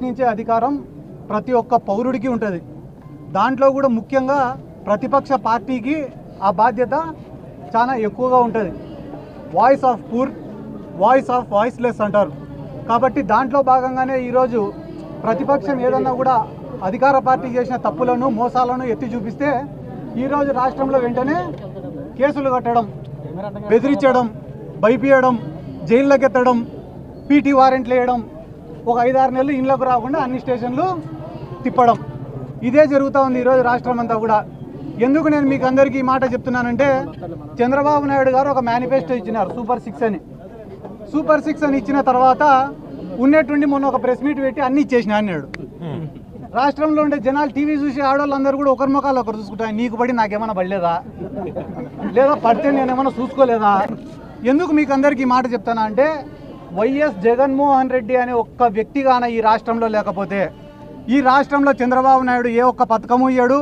ప్రశ్నించే అధికారం ప్రతి ఒక్క పౌరుడికి ఉంటుంది. దాంట్లో కూడా ముఖ్యంగా ప్రతిపక్ష పార్టీకి ఆ బాధ్యత చాలా ఎక్కువగా ఉంటుంది. Voice of poor voice of voiceless అంటారు. కాబట్టి దాంట్లో భాగంగానే ఈరోజు ప్రతిపక్షం ఏదన్నా కూడా అధికార పార్టీ చేసిన తప్పులను మోసాలను ఎత్తి చూపిస్తే ఈరోజు రాష్ట్రంలో వెంటనే కేసులు కట్టడం బెదిరించడం భయపీయడం జైళ్ళకెత్తడం పీటీ వారెంట్లు వేయడం ఒక ఐదారు నెలలు ఇళ్ళకు రాకుండా అన్ని స్టేషన్లు తిప్పడం. ఇదే జరుగుతూ ఉంది ఈరోజు రాష్ట్రం అంతా కూడా. ఎందుకు నేను మీకు అందరికీ ఈ మాట చెప్తున్నానంటే చంద్రబాబు నాయుడు గారు ఒక మేనిఫెస్టో ఇచ్చినారు సూపర్ సిక్స్ అని. సూపర్ సిక్స్ అని ఇచ్చిన తర్వాత ఉన్నట్టుండి మొన్న ఒక ప్రెస్ మీట్ పెట్టి అన్ని ఇచ్చేసిన అన్నాడు. రాష్ట్రంలో ఉండే జనాలు టీవీ చూసి ఆడవాళ్ళందరూ కూడా ఒకరి ముఖాలు ఒకరు చూసుకుంటారు. నీకు పడి నాకేమైనా పడలేదా? లేదా పడితే నేనేమైనా చూసుకోలేదా? ఎందుకు మీకు అందరికీ ఈ మాట చెప్తానా అంటే వైఎస్ జగన్మోహన్ రెడ్డి అనే ఒక్క వ్యక్తిగాన ఈ రాష్ట్రంలో లేకపోతే ఈ రాష్ట్రంలో చంద్రబాబు నాయుడు ఏ ఒక్క పథకము ఇయ్యాడు.